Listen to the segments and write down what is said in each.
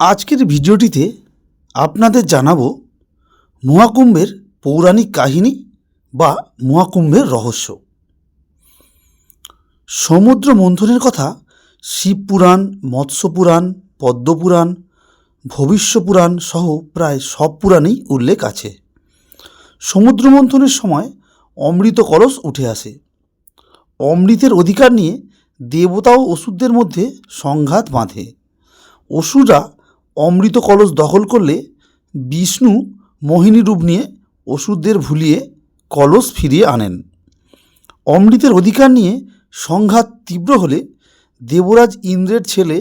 আজকের ভিডিওটিতে আপনাদের জানাব মহাকুম্ভের পৌরাণিক কাহিনী বা মহাকুম্ভের রহস্য। সমুদ্র মন্থনের কথা শিবপুরাণ মৎস্যপুরাণ পদ্মপুরাণ ভবিষ্যপুরাণ সহ প্রায় সব পুরাণেই উল্লেখ আছে। সমুদ্র মন্থনের সময় অমৃত কলস উঠে আসে। অমৃতের অধিকার নিয়ে দেবতা ও অসুরদের মধ্যে সংঘাত বাঁধে। অসুররা অমৃত কলস দখল করলে বিষ্ণু মোহিনী রূপ নিয়ে অসুরদের ভুলিয়ে কলস ফিরিয়ে আনেন। অমৃতের অধিকার নিয়ে সংঘাত তীব্র হলে দেবরাজ ইন্দ্রের ছেলে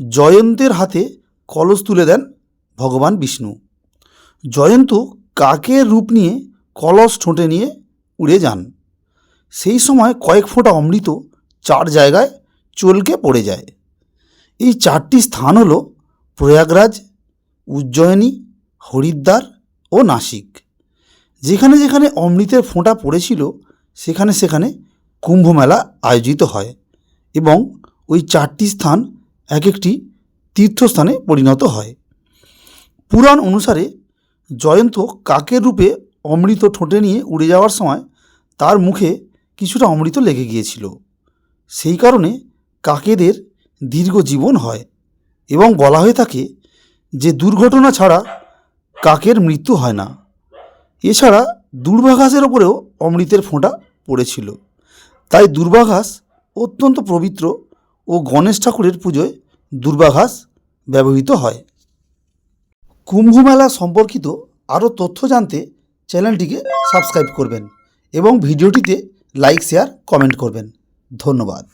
জয়ন্তের হাতে কলস তুলে দেন ভগবান বিষ্ণু। জয়ন্ত কাকের রূপ নিয়ে কলস ঠোঁটে নিয়ে উড়ে যান। সেই সময় কয়েক ফোঁটা অমৃত চার জায়গায় চলকে পড়ে যায়। এই চারটি স্থান হলো প্রয়াগরাজ, উজ্জয়িনী, হরিদ্বার ও নাসিক। যেখানে যেখানে অমৃতের ফোঁটা পড়েছিল, সেখানে সেখানে কুম্ভমেলা আয়োজিত হয় এবং ওই চারটি স্থান এক একটি তীর্থস্থানে পরিণত হয়। পুরাণ অনুসারে জয়ন্ত কাকের রূপে অমৃত ঠোঁটে নিয়ে উড়ে যাওয়ার সময় তার মুখে কিছুটা অমৃত লেগে গিয়েছিল। সেই কারণে কাকেদের দীর্ঘ জীবন হয়। এবং বলা হয়ে থাকে যে দুর্ঘটনা ছাড়া কাকের মৃত্যু হয় না। এছাড়া দুর্বাঘাসের ওপরেও অমৃতের ফোঁটা পড়েছিল। তাই দুর্বাঘাস অত্যন্ত পবিত্র ও গণেশ ঠাকুরের পুজোয় দুর্বাঘাস ব্যবহৃত হয়। কুম্ভমেলা সম্পর্কিত আরও তথ্য জানতে চ্যানেলটিকে সাবস্ক্রাইব করবেন এবং ভিডিওটিতে লাইক, শেয়ার, কমেন্ট করবেন। ধন্যবাদ।